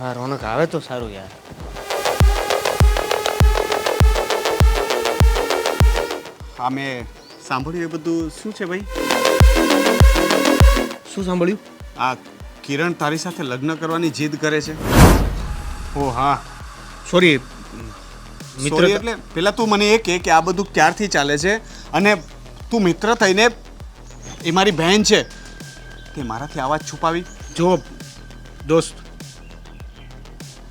હા રોનક આવે તો સારું યાર. હા મેં સાંભળ્યું એ બધું. શું છે ભાઈ? શું સાંભળ્યું? આ કિરણ તારી સાથે લગ્ન કરવાની જીદ કરે છે. ઓ હા. સોરી મિત્ર એટલે પેલા તું મને એ કહે કે આ બધું ક્યારથી ચાલે છે અને તું મિત્ર થઈને એ મારી બહેન છે. તે મારાથી આવાજ છુપાવી. જો દોસ્ત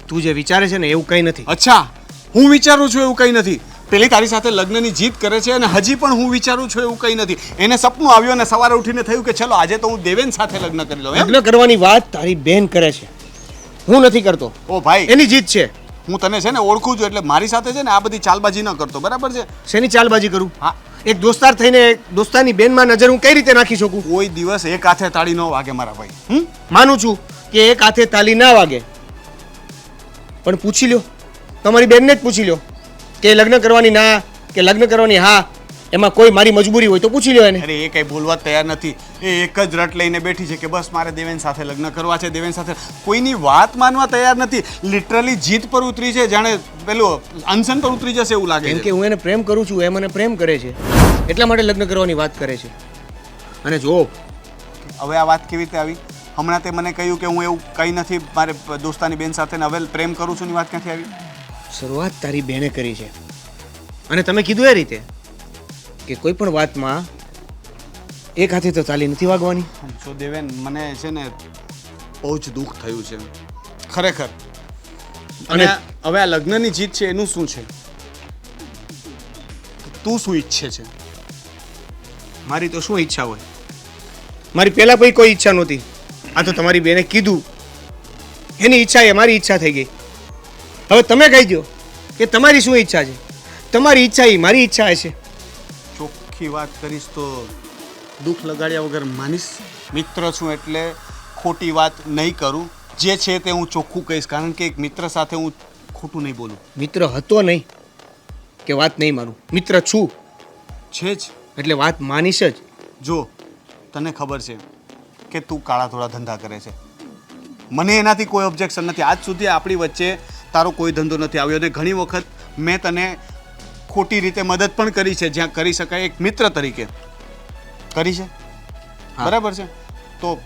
તું જે વિચારે છે ને એવું કંઈ નથી. અચ્છા હું વિચારું છું એવું કંઈ નથી. પેલી તારી સાથે લગ્નની જીત કરે છે અને હજી પણ હું વિચારું છું એવું કંઈ નથી. એને સપનું આવ્યું અને સવારે ઉઠીને થયું કે ચલો આજે તો હું દેવેન સાથે લગ્ન કરી લઉં લગ્ન કરવાની વાત તારી બેન કરે છે. હું નથી કરતો. ઓ ભાઈ. એની જીત છે. હું તને છે ને ઓળખું છું એટલે મારી સાથે છે ને આ બધી ચાલબાજી ન કરતો બરાબર છે? શેની ચાલબાજી કરું? હા. એક દોસ્તાર થઈને એક દોસ્તારની બેનમાં નજર હું કઈ રીતે નાખી શકું? કોઈ દિવસ એક હાથે તાળી ન વાગે મારા ભાઈ. હું માનું છું કે એક હાથે તાળી ના વાગે. પણ પૂછી લ્યો. તમારી બેનને જ પૂછી લ્યો કે લગ્ન કરવાની ના કે લગ્ન કરવાની હા એમાં કોઈ મારી મજબૂરી હોય તો પૂછી લ્યો એને. અરે એ કઈ બોલવા તૈયાર નથી. એ એક જ રટ લઈને બેઠી છે કે બસ મારે દેવેન સાથે લગ્ન કરવા છે દેવેન સાથે. કોઈની વાત માનવા તૈયાર નથી. લિટરલી જીત પર ઉતરી છે જાણે પેલું અનશન પર ઉતરી જશે એવું લાગે કે હું એને પ્રેમ કરું છું એ મને પ્રેમ કરે છે. એટલા માટે લગ્ન કરવાની વાત કરે છે. અને જો હવે આ વાત કેવી રીતે આવી? હમણાં તે મને કહ્યું કે હું એવું કંઈ નથી મારે દોસ્તાની બેન સાથે હવે પ્રેમ કરું છું ની વાત ક્યાંથી આવી? શરૂઆત તારી બેને કરી છે. અને તમે કીધું એ રીતે કે કોઈ પણ વાતમાં એક હાથે તો ચાલી નથી વાગવાની. જો દેવેન મને છે ને બહુ જ દુઃખ થયું છે. ખરેખર. અને અને- હવે આ લગ્નની જીત છે એનું શું છે? તું શું ઈચ્છે છે? મારી તો શું ઈચ્છા હોય? મારી પહેલાં પછી કોઈ ઈચ્છા નહોતી. આ તો તમારી બેને કીધું. એની ઈચ્છા એ મારી ઈચ્છા થઈ ગઈ. હવે તમે કહી દો કે તમારી શું ઈચ્છા છે? તમારી ઈચ્છા એ મારી ઈચ્છા હશે. ચોખ્ખી વાત કરીશ તો દુઃખ લગાડ્યા વગર માનીશ. મિત્ર છું એટલે ખોટી વાત નહીં કરું. જે છે તે હું ચોખ્ખું કહીશ કારણ કે એક મિત્ર સાથે હું ખોટું નહીં બોલું. મિત્ર હતો નહીં કે વાત નહીં મારું. મિત્ર છું. છે જ. એટલે વાત માનીશ જ. જો તને ખબર છે કે તું કાળા થોડા ધંધા કરે છે? મને એનાથી કોઈ ઓબ્જેક્શન નથી. આજ સુધી આપણી વચ્ચે તારો કોઈ ધંધો નથી આવ્યો અને ઘણી વખત મેં તને ખોટી રીતે મદદ પણ કરી છે જ્યાં કરી શકાય એક મિત્ર તરીકે. કરી છે? બરાબર છે? તો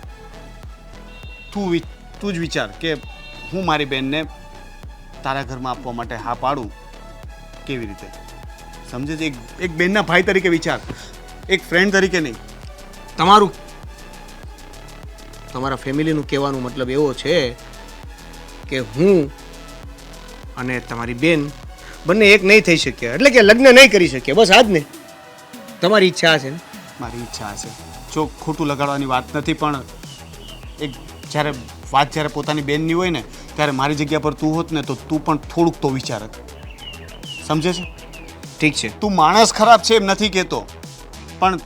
તું તું જ વિચાર કે હું મારી બહેનને તારા ઘરમાં આપવા માટે હા પાડું કેવી રીતે? સમજે છે? એક એક બેનના ભાઈ તરીકે વિચાર. એક ફ્રેન્ડ તરીકે નહીં. તમારું તમારા ફેમિલીનું કહેવાનું મતલબ એવો છે કે હું અને તમારી બેન બંને એક નહીં થઈ શક્યા. એટલે કે લગ્ન નહીં કરી શક્યા. બસ આજ ને. તમારી ઈચ્છા છે ને? મારી ઈચ્છા હશે. જો ખોટું લગાડવાની વાત નથી પણ એક જ્યારે વાત જ્યારે પોતાની બેનની હોય ને ત્યારે મારી જગ્યા પર તું હોત ને તો તું પણ થોડુંક તો વિચારત સમજે છે? ઠીક છે. તું માણસ ખરાબ છે એમ નથી કહેતો. પણ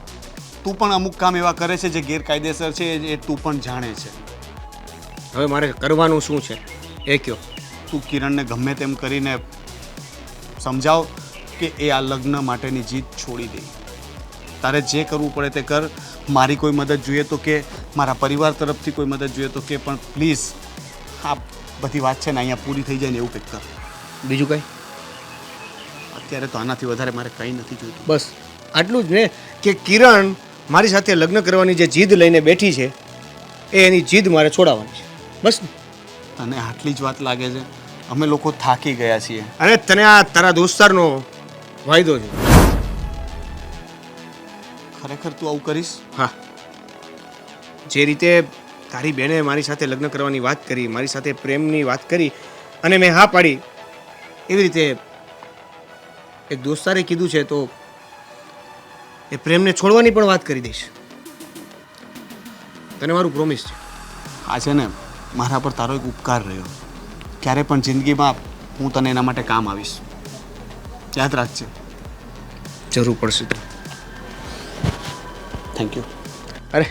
તું પણ અમુક કામ એવા કરે છે જે ગેરકાયદેસર છે એ- તું પણ જાણે છે. હવે મારે કરવાનું શું છે? એ કયો. તું કિરણને ગમે તેમ કરીને સમજાવ કે એ આ લગ્ન માટેની જીત છોડી દે. તારે જે કરવું પડે તે કર. મારી કોઈ મદદ જોઈએ તો કે મારા પરિવાર તરફથી કોઈ મદદ જોઈએ તો કે પણ પ્લીઝ આ બધી વાત છે ને અહીંયા પૂરી થઈ જાય ને એવું કંઈક કર. બીજું કંઈ? અત્યારે તો આનાથી વધારે મારે કંઈ નથી જોઈતું. બસ. આટલું જ ને? કે કિરણ મારી સાથે લગ્ન કરવાની જે જીદ લઈને બેઠી છે એ એની જીદ મારે છોડાવવાની છે. બસ ને. તને આટલી જ વાત લાગે છે? અમે લોકો થાકી ગયા છીએ. અને તને આ તારા દોસ્તારનો વાયદો છે. ખરેખર તું આવું કરીશ? હા. જે રીતે તારી બેને મારી સાથે લગ્ન કરવાની વાત કરી મારી સાથે પ્રેમની વાત કરી અને મેં હા પાડી એવી રીતે એક દોસ્તારે કીધું છે તો એ પ્રેમને છોડવાની પણ વાત કરી દઈશ. તને મારું પ્રોમિસ છે. આ છે ને મારા પર તારો એક ઉપકાર રહ્યો. ક્યારે પણ જિંદગીમાં હું તને એના માટે કામ આવીશ. યાદ રાખજે. જરૂર પડશે. થેન્ક યુ અરે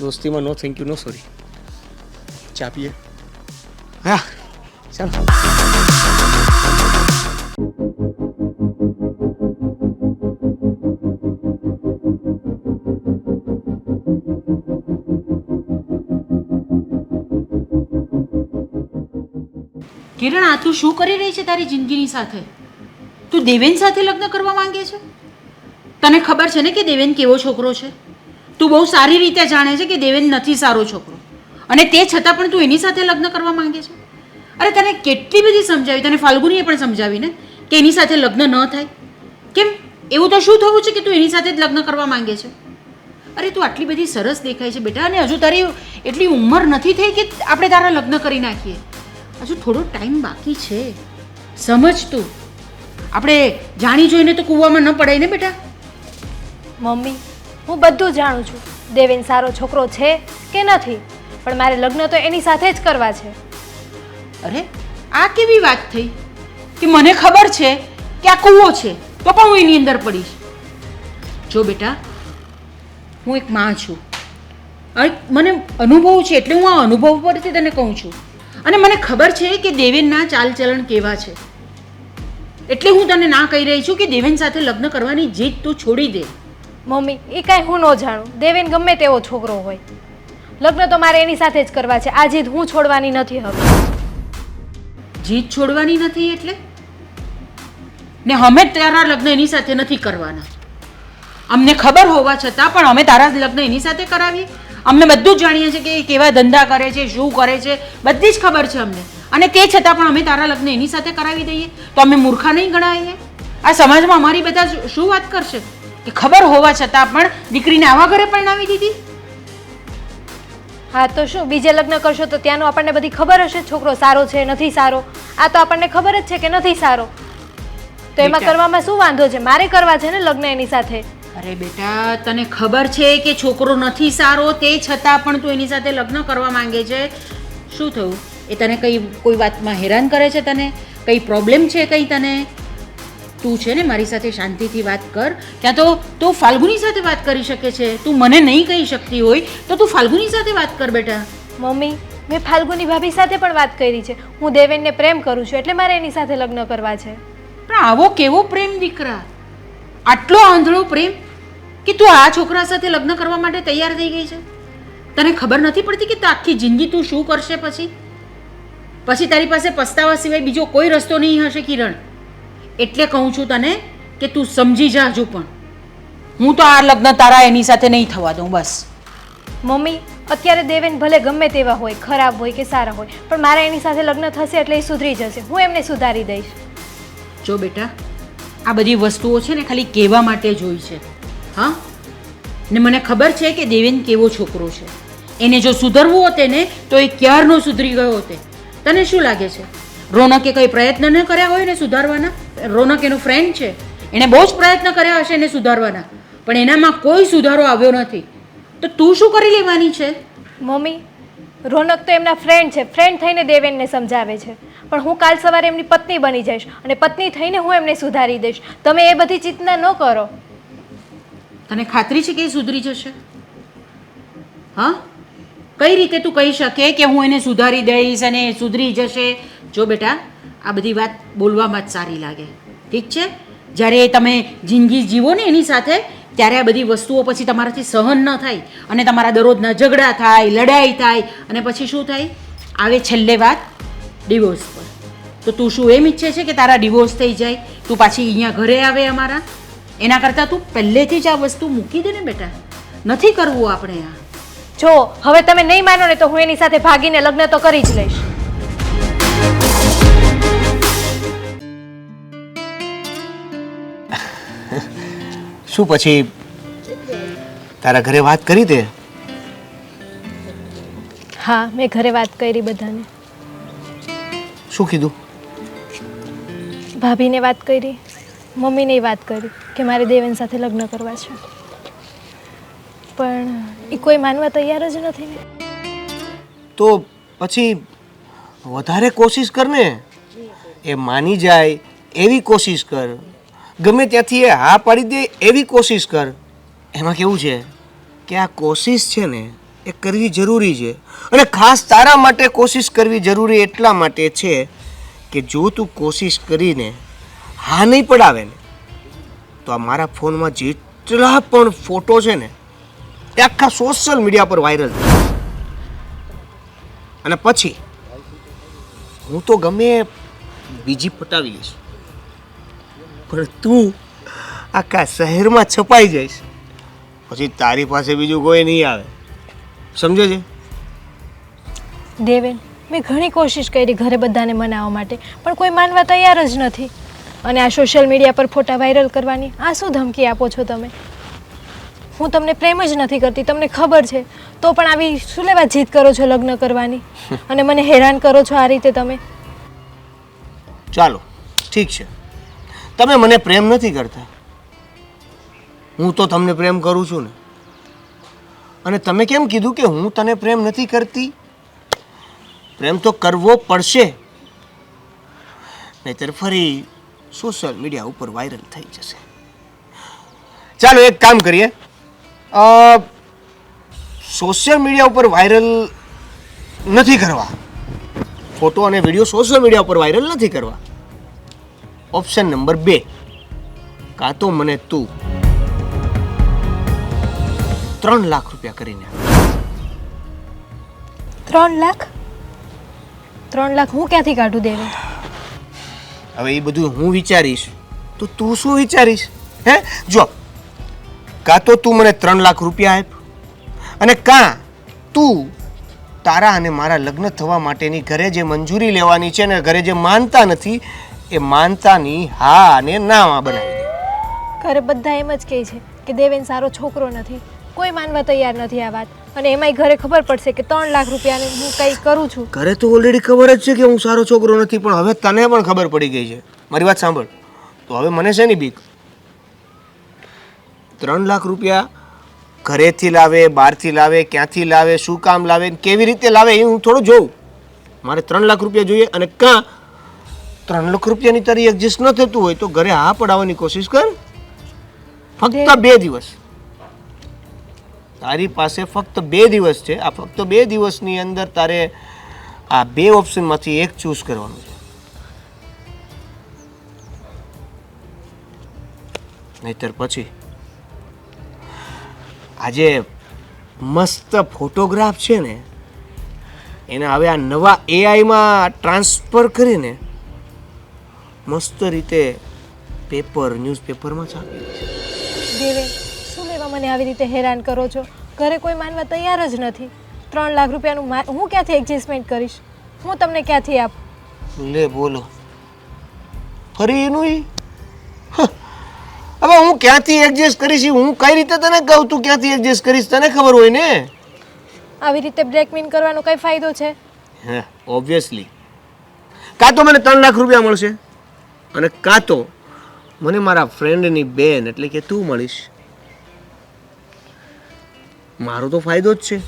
દોસ્તીમાં no thank you no sorry ચા પીએ. હા. ચાલો. કિરણ, આ તું શું કરી રહી છે તારી જિંદગીની સાથે? તું દેવેન સાથે લગ્ન કરવા માંગે છે? તને ખબર છે ને કે દેવેન કેવો છોકરો છે? તું બહુ સારી રીતે જાણે છે કે દેવેન નથી સારો છોકરો. અને તે છતાં પણ તું એની સાથે લગ્ન કરવા માંગે છે? અરે તને કેટલી બધી સમજાવી, તને ફાલ્ગુનીએ પણ સમજાવી ને કે એની સાથે લગ્ન ન થાય? કેમ? એવું તો શું થવું છે કે તું એની સાથે જ લગ્ન કરવા માંગે છે? અરે તું આટલી બધી સરસ દેખાય છે બેટા, અને હજુ તારી એટલી ઉંમર નથી થઈ કે આપણે તારા લગ્ન કરી નાખીએ. હજુ થોડો ટાઈમ બાકી છે. સમજ તું. આપણે જાણી જોઈને તો કૂવામાં ન પડાય ને બેટા? મમ્મી હું બધું જાણું છું. દેવેન સારો છોકરો છે કે નથી? પણ મારે લગ્ન તો એની સાથે જ કરવા છે. અરે આ કેવી વાત થઈ? કે મને ખબર છે કે આ કૂવો છે તો પણ હું એની અંદર પડીશ. જો બેટા હું એક માં છું. મને અનુભવ છે એટલે હું આ અનુભવ પરથી તને કહું છું. અને મને ખબર છે કે દેવેનના ચાલચલણ કેવા છે. એટલે હું તને ના કહી રહી છું કે દેવેન સાથે લગ્ન કરવાની જીદ તું છોડી દે. મમ્મી એ કાંઈ હું ન જાણું. દેવેન ગમે તેવો છોકરો હોય. લગ્ન તો મારે એની સાથે જ કરવા છે. આ જીદ હું છોડવાની નથી હવે. જીદ છોડવાની નથી એટલે? ને અમે તારા લગ્ન એની સાથે નથી કરવાના. અમને ખબર હોવા છતાં પણ અમે તારા લગ્ન એની સાથે કરાવીએ. અમને બધું જ જાણીએ છીએ કે એ કેવા ધંધા કરે છે શું કરે છે બધી જ ખબર છે અમને. અને તે છતાં પણ અમે તારા લગ્ન એની સાથે કરાવી દઈએ તો અમે મૂર્ખા નહીં ગણાઈએ. આ સમાજમાં અમારી બધા શું વાત કરશે? કે ખબર હોવા છતાં પણ દીકરીને આવા ઘરે પરણાવી દીધી? હા તો શું બીજે લગ્ન કરશો તો ત્યાંનું આપણને બધી ખબર હશે? છોકરો સારો છે નથી સારો? આ તો આપણને ખબર જ છે કે નથી સારો. તો એમાં કરવામાં શું વાંધો છે? મારે કરવા છે ને લગ્ન એની સાથે? અરે બેટા તને ખબર છે કે છોકરો નથી સારો? તે છતાં પણ તું એની સાથે લગ્ન કરવા માંગે છે. શું થયું? એ તને કઈ કોઈ વાતમાં હેરાન કરે છે તને? કઈ પ્રોબ્લેમ છે કંઈ તને? તું છે ને મારી સાથે શાંતિથી વાત કર. ક્યાં તો તું ફાલ્ગુની સાથે વાત કરી શકે છે. તું મને નહીં કહી શકતી હોય તો તું ફાલ્ગુની સાથે વાત કર બેટા. મમ્મી મેં ફાલ્ગુની ભાભી સાથે પણ વાત કરી છે. હું દેવેનને પ્રેમ કરું છું એટલે મારે એની સાથે લગ્ન કરવા છે. પણ આવો કેવો પ્રેમ દીકરા? આટલો આંધળો પ્રેમ કે તું આ છોકરા સાથે લગ્ન કરવા માટે તૈયાર થઈ ગઈ છે? તને ખબર નથી પડતી કે તું આખી જિંદગી તું શું કરશે પછી? પછી તારી પાસે પસ્તાવા સિવાય બીજો કોઈ રસ્તો નહીં હશે કિરણ. એટલે કહું છું તને કે તું સમજી જા હજુ પણ. હું તો આ લગ્ન તારા એની સાથે નહીં થવા દઉં બસ. મમ્મી અત્યારે દેવેન ભલે ગમે તેવા હોય ખરાબ હોય કે સારા હોય પણ મારા એની સાથે લગ્ન થશે એટલે એ સુધરી જશે. હું એમને સુધારી દઈશ. જો બેટા આ બધી વસ્તુઓ છે ને ખાલી કહેવા માટે જોઈ છે. હા? ને મને ખબર છે કે દેવેન કેવો છોકરો છે. એને જો સુધરવું હોતે ને, તો એ ક્યારનો સુધરી ગયો હોતે? તને શું લાગે છે? રોનકે કંઈ પ્રયત્ન ન કર્યા હોય ને સુધારવાના? રોનક એનો ફ્રેન્ડ છે. એણે બહુ જ પ્રયત્ન કર્યા હશે એને સુધારવાના. પણ એનામાં કોઈ સુધારો આવ્યો નથી. તો તું શું કરી લેવાની છે? મમ્મી, રોનક તો એમના ફ્રેન્ડ છે. ફ્રેન્ડ થઈને દેવેનને સમજાવે છે. પણ હું કાલ સવારે એમની પત્ની બની જઈશ. અને પત્ની થઈને હું એમને સુધારી દઈશ. તમે એ બધી ચિંતા ન કરો. તને ખાતરી છે કે એ સુધરી જશે? હા? કઈ રીતે તું કહી શકે કે હું એને સુધારી દઈશ અને સુધરી જશે? જો બેટા, આ બધી વાત બોલવામાં જ સારી લાગે. ઠીક છે? જ્યારે તમે જિંદગી જીવો ને એની સાથે, ત્યારે આ બધી વસ્તુઓ પછી તમારાથી સહન ન થાય અને તમારા દરરોજના ઝઘડા થાય, લડાઈ થાય અને પછી શું થાય? આવે છેલ્લે વાત ડિવોર્સ પર. તો તું શું એમ ઈચ્છે છે કે તારા ડિવોર્સ થઈ જાય? તું પાછી અહીંયા ઘરે આવે અમારા? એના કરતાં તું પહેલેથી જ આ વસ્તુ મૂકી દે ને બેટા. નથી કરવું આપણે આ. જો હવે તમે નહીં માનો ને તો હું એની સાથે ભાગીને લગ્ન તો કરી જ લઈશ. શું પછી તારા ઘરે વાત કરી તે? હા મેં ઘરે વાત કરી બધાને. શું કીધું? ભાભીને વાત કરી. મમ્મીને વાત કરી કે મારે દેવેન સાથે લગ્ન કરવા છે. પણ એ કોઈ માનવા તૈયાર જ નથી તો પછી વધારે કોશિશ કર ને. એ માની જાય એવી કોશિશ કર. ગમે ત્યાંથી એ હા પાડી દે એવી કોશિશ કર. એમાં કેવું છે કે આ કોશિશ છે ને એ કરવી જરૂરી છે. અને ખાસ તારા માટે કોશિશ કરવી જરૂરી એટલા માટે છે કે જો તું કોશિશ કરીને હા નહીં પડાવે ને. તો આ મારા ફોનમાં જેટલા પણ ફોટો છે ને, એ આખા સોશિયલ મીડિયા પર વાયરલ અને પછી, હું તો ગમે બીજી પટાવી લઈશ. પણ તું આખા શહેરમાં છપાઈ જઈશ. પછી તારી પાસે બીજું કોઈ નહીં આવે. સમજે છે? દેવેન, મેં ઘણી કોશિશ કરી ઘરે બધાને મનાવવા માટે, પણ કોઈ માનવા તૈયાર જ નથી. અને આ સોશિયલ મીડિયા પર ફોટા વાયરલ કરવાની. આ શું ધમકી આપો છો તમે? હું તમને પ્રેમ જ નથી કરતી તમને ખબર છે. તો પણ આવી શું લેવા જીત કરો છો લગ્ન કરવાની? અને મને હેરાન કરો છો આ રીતે તમે? ચાલો ઠીક છે. તમે મને પ્રેમ નથી કરતા. હું તો તમને પ્રેમ કરું છું ને. અને તમે કેમ કીધું કે હું તને પ્રેમ નથી કરતી? પ્રેમ તો કરવો પડશે. નહીતર ફરી સોશિયલ મીડિયા ઉપર વાયરલ થઈ જશે. ચાલો એક કામ કરીએ. સોશિયલ મીડિયા ઉપર વાયરલ નથી કરવા. ફોટો અને વીડિયો સોશિયલ મીડિયા ઉપર વાયરલ નથી કરવા. ઓપ્શન નંબર બે. કાં તો મને તું ત્રણ લાખ રૂપિયા કરીને ત્રણ લાખ? ત્રણ લાખ હું ક્યાંથી કાઢું દેવેન હવે એ બધું હું વિચારીશ. તો તું શું વિચારીશ? હે? જો, કાં તો તું મને ત્રણ લાખ રૂપિયા આપ અને કાં તું તારા અને મારા લગ્ન થવા માટેની ઘરે જે મંજૂરી લેવાની છે ને ઘરે જે માનતા નથી, એ માનતાની હા અને ના બનાવી દે. ઘરે બધા એમ જ કહે છે કે દેવેન સારો છોકરો નથી. કોઈ માનવા તૈયાર નથી આ વાત. અને એમાંય ઘરે ખબર પડશે કે ત્રણ લાખ રૂપિયાને હું કંઈ કરું છું. ઘરે તો ઓલરેડી ખબર જ છે કે હું સારો છોકરો નથી પણ હવે તને પણ ખબર પડી ગઈ છે. મારી વાત સાંભળ. તો હવે મને છે ની બીક. ત્રણ લાખ રૂપિયા ઘરેથી લાવે બહારથી લાવે ક્યાંથી લાવે શું કામ લાવે કેવી રીતે લાવે એ હું થોડું જોઉં. મારે ત્રણ લાખ રૂપિયા જોઈએ અને કાં ત્રણ લાખ રૂપિયાની તારી એડજસ્ટ ન થતું હોય તો ઘરે હા પડાવવાની કોશિશ કર. ફક્ત બે દિવસ. તારી પાસે ફક્ત બે દિવસ છે. આ ફક્ત બે દિવસની અંદર તારે આ બે ઓપ્શનમાંથી એક ચૂઝ કરવાનું છે. નહીતર પછી આજે મસ્ત ફોટોગ્રાફ છે ને, એને હવે આ નવા એઆઈમાં ટ્રાન્સફર કરીને મસ્ત રીતે પેપર ન્યૂઝપેપરમાં છાપી છે. મને આવી રીતે હેરાન કરો છો? ઘરે કોઈ માનવા તૈયાર જ નથી. ત્રણ લાખ રૂપિયાનું હું ક્યાંથી એડજસ્ટમેન્ટ કરીશ? હું તમને ક્યાંથી આપું? લે બોલો. ફરી એનું. હવે હું ક્યાંથી એડજસ્ટ કરીશ હું કઈ રીતે તને કહું? તું ક્યાંથી એડજસ્ટ કરીશ? તને ખબર હોય ને? આવી રીતે બ્રેકમિન કરવાનો કઈ ફાયદો છે? હે ઓબ્વિયસલી કાં તો મને ત્રણ લાખ રૂપિયા મળશે? અને કાં તો મને મારા ફ્રેન્ડની બેન એટલે કે તું મળીશ. મારો તો ફાયદો જ છે.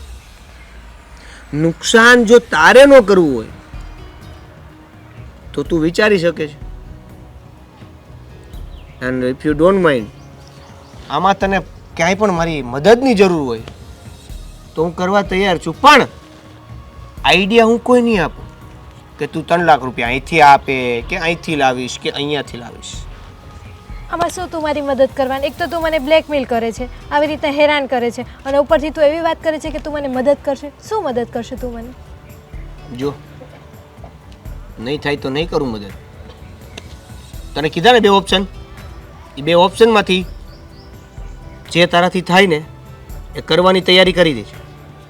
નુકસાન જો તારે ન કરવું હોય, તો તું વિચારી શકે છે. And if you don't mind આમાં તને ક્યાંય પણ મારી મદદની જરૂર હોય, તો હું કરવા તૈયાર છું. પણ, આઈડિયા હું કોઈ નહીં આપું કે તું ત્રણ લાખ રૂપિયા અહીંથી આપે, કે અહીંથી લાવીશ, કે અહીંયાથી લાવીશ. આમાં શું તું મારી મદદ કરવાની? એક તો તું મને બ્લેકમેલ કરે છે આવી રીતે હેરાન કરે છે અને ઉપરથી તું એવી વાત કરે છે કે તું મને મદદ કરશે. શું મદદ કરશે તું મને? જો નહીં થાય તો નહીં કરું મદદ. તને કીધા ને બે ઓપ્શન એ બે ઓપ્શનમાંથી જે તારાથી થાય ને એ કરવાની તૈયારી કરી દે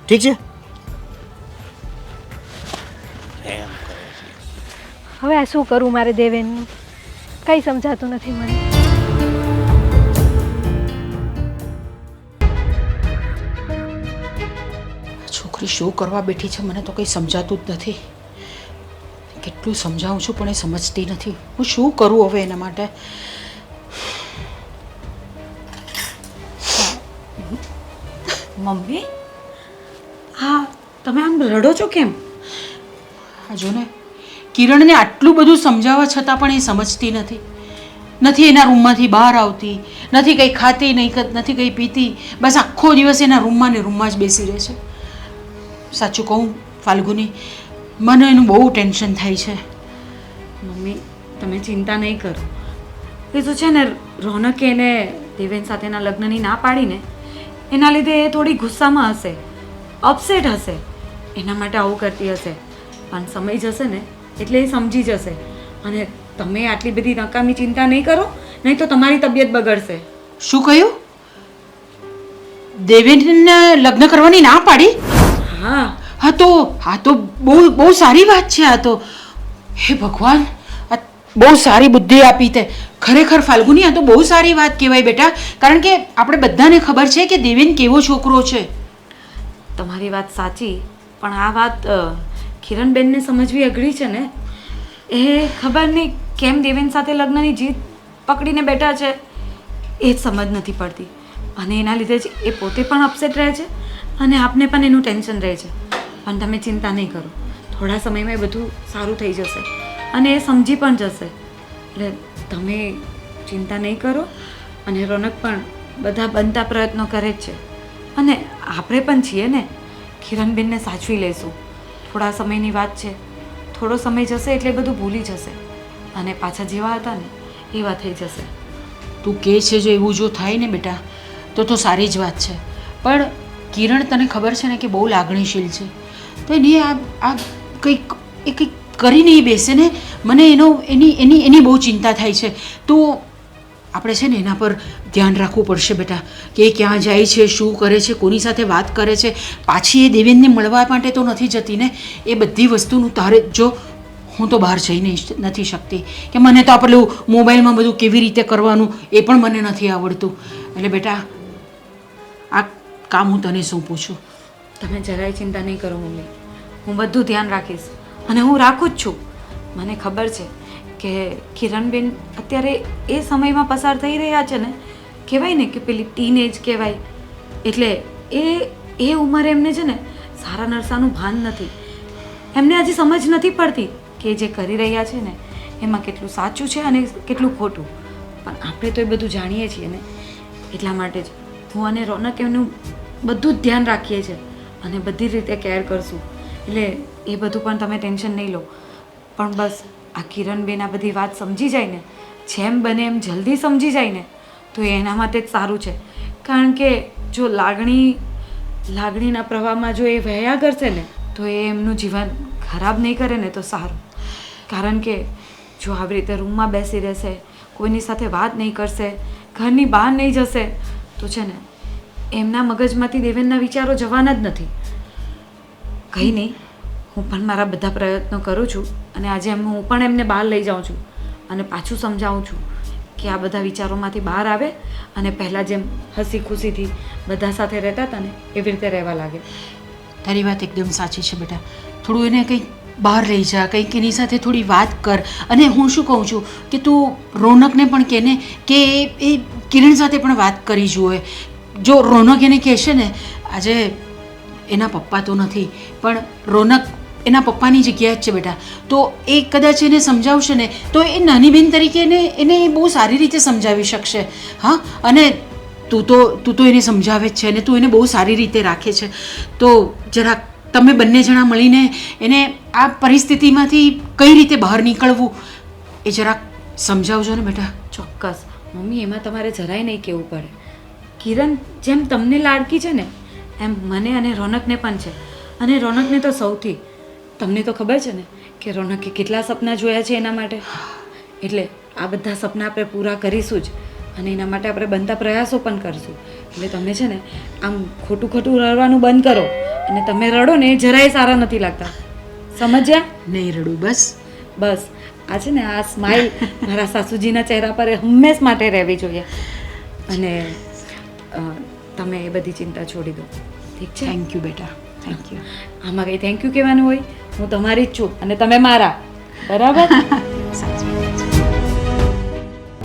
ઠીક છે. હવે આ શું કરું મારે દેવેનનું? કંઈ સમજાતું નથી મને. શું કરવા બેઠી છે મને તો કંઈ સમજાતું જ નથી. કેટલું સમજાવું છું પણ એ સમજતી નથી. હું શું કરું હવે એના માટે? મમ્મી? હા તમે આમ રડો છો કેમ? જો ને કિરણને આટલું બધું સમજાવવા છતાં પણ એ સમજતી નથી. નથી એના રૂમમાંથી બહાર આવતી નથી કંઈ ખાતી નહીં નથી કંઈ પીતી. બસ આખો દિવસ એના રૂમમાં ને રૂમમાં જ બેસી રહે છે. સાચું કહું, ફાલ્ગુની, મને એનું બહુ ટેન્શન થાય છે. મમ્મી, તમે ચિંતા નહીં કરો. એ તો છે ને, રોનકે એને દેવેન સાથેના લગ્નની ના પાડીને, એના લીધે એ થોડી ગુસ્સામાં હશે અપસેટ હશે, એના માટે આવું કરતી હશે. પણ સમય જશે ને, એટલે એ સમજી જશે. અને તમે આટલી બધી નકામી ચિંતા નહીં કરો, નહીં તો તમારી તબિયત બગડશે. શું કહ્યું? દેવેનને લગ્ન કરવાની ના પાડી? હા. હા તો આ તો બહુ બહુ સારી વાત છે આ તો. હે ભગવાન આ બહુ સારી બુદ્ધિ આપી તે. ખરેખર ફાલ્ગુની આ તો બહુ સારી વાત કહેવાય બેટા. કારણ કે આપણે બધાને ખબર છે કે દેવેન કેવો છોકરો છે. તમારી વાત સાચી પણ આ વાત કિરણબેનને સમજવી અઘરી છે ને? એ ખબર નહીં કેમ દેવેન સાથે લગ્નની જીત પકડીને બેઠા છે. એ જ સમજ નથી પડતી. અને એના લીધે જ એ પોતે પણ અપસેટ રહે છે. અને આપને પણ એનું ટેન્શન રહે છે. પણ તમે ચિંતા નહીં કરો. થોડા સમયમાં એ બધું સારું થઈ જશે. અને એ સમજી પણ જશે. એટલે તમે ચિંતા નહીં કરો અને રોનક પણ બધા બનતા પ્રયત્નો કરે જ છે. અને આપણે પણ છીએ ને. કિરણબેનને સાચવી લઈશું થોડા સમયની વાત છે. થોડો સમય જશે એટલે બધું ભૂલી જશે. અને પાછા જેવા હતા ને, એવા થઈ જશે. તું કહે છે જો એવું જો થાય ને બેટા, તો તો સારી જ વાત છે. પણ કિરણ, તને ખબર છે ને કે બહુ લાગણીશીલ છે? તો એની આ આ કંઈક એ કંઈક કરી નહીં બેસે ને? મને એનો એની એની એની બહુ ચિંતા થાય છે. તો આપણે છે ને એના પર ધ્યાન રાખવું પડશે બેટા, કે એ ક્યાં જાય છે, શું કરે છે, કોની સાથે વાત કરે છે. પાછી એ દેવેનને મળવા માટે તો નથી જતી ને? એ બધી વસ્તુનું તારે જો હું તો બહાર જઈ નથી શકતી. કે મને તો આ પેલું મોબાઈલમાં બધું કેવી રીતે કરવાનું એ પણ મને નથી આવડતું. એટલે બેટા કામ હું તને સોંપું છું. તમે જરાય ચિંતા નહીં કરો મમ્મી. હું બધું ધ્યાન રાખીશ. અને હું રાખું જ છું. મને ખબર છે કે કિરણબેન અત્યારે એ સમયમાં પસાર થઈ રહ્યા છે ને? કહેવાય ને કે પેલી ટીનેજ કહેવાય. એટલે એ એ ઉંમરે એમને છે ને સારા નરસાનું ભાન નથી. એમને હજી સમજ નથી પડતી કે જે કરી રહ્યા છે ને એમાં કેટલું સાચું છે અને કેટલું ખોટું. પણ આપણે તો એ બધું જાણીએ છીએ ને. એટલા માટે જ હું અને રોનક એમનું બધું જ ધ્યાન રાખીએ છીએ અને બધી રીતે કેર કરશું. એટલે એ બધું પણ તમે ટેન્શન નહીં લો. પણ બસ આ કિરણબેન આ બધી વાત સમજી જાય ને, જેમ બને એમ જલ્દી સમજી જાય ને, તો એના માટે જ સારું છે. કારણ કે જો લાગણી, લાગણીના પ્રવાહમાં જો એ વહ્યા કરશે ને, તો એ એમનું જીવન ખરાબ નહીં કરે ને તો સારું. કારણ કે જો આવી રીતે રૂમમાં બેસી રહેશે, કોઈની સાથે વાત નહીં કરશે, ઘરની બહાર નહીં જશે, તો છે ને એમના મગજમાંથી દેવેનના વિચારો જવાના જ નથી. કંઈ નહીં, હું પણ મારા બધા પ્રયત્નો કરું છું અને આજે એમ હું પણ એમને બહાર લઈ જાઉં છું અને પાછું સમજાવું છું કે આ બધા વિચારોમાંથી બહાર આવે અને પહેલાં જેમ હસી ખુશીથી બધા સાથે રહેતા હતા ને, એવી રીતે રહેવા લાગે. તારી વાત એકદમ સાચી છે બેટા. થોડું એને કંઈક બહાર લઈ જા, કંઈક એની સાથે થોડી વાત કર. અને હું શું કહું છું કે તું રોનકને પણ કહે ને કે એ કિરણ સાથે પણ વાત કરી જુએ. જો રોનક એને કહેશે ને, આજે એના પપ્પા તો નથી, પણ રોનક એના પપ્પાની જગ્યાએ જ છે બેટા. તો એ કદાચ એને સમજાવશે ને, તો એ નાની બેન તરીકે એને એને એ બહુ સારી રીતે સમજાવી શકશે. હા, અને તું તો તું તો એને સમજાવે જ છે અને તું એને બહુ સારી રીતે રાખે છે. તો જરાક તમે બંને જણા મળીને એને આ પરિસ્થિતિમાંથી કઈ રીતે બહાર નીકળવું, એ જરાક સમજાવજો ને બેટા. ચોક્કસ. મમ્મી, એમાં તમારે જરાય નહીં કહેવું પડે. કિરણ જેમ તમને લાડકી છે ને એમ મને અને રોનકને પણ છે. અને રોનકને તો સૌથી. તમને તો ખબર છે ને કે રોનકે કેટલા સપના જોયા છે એના માટે? એટલે આ બધા સપના આપણે પૂરા કરીશું જ. અને એના માટે આપણે બનતા પ્રયાસો પણ કરશું. એટલે તમે છે ને આમ ખોટું ખોટું રડવાનું બંધ કરો. અને તમે રડો ને એ જરાય સારા નથી લાગતા. સમજ્યા? નહીં રડું બસ. બસ. આ છે ને આ સ્માઇલ મારા સાસુજીના ચહેરા પર હંમેશ માટે રહેવી જોઈએ. અને તમે એ બધી ચિંતા છોડી દો. ઠીક છે? થેન્ક યુ બેટા. થેન્ક યુ આમાં કંઈ થેન્ક યુ કહેવાનું હોય? હું તમારી જ છું અને તમે મારા. બરાબર? સાચું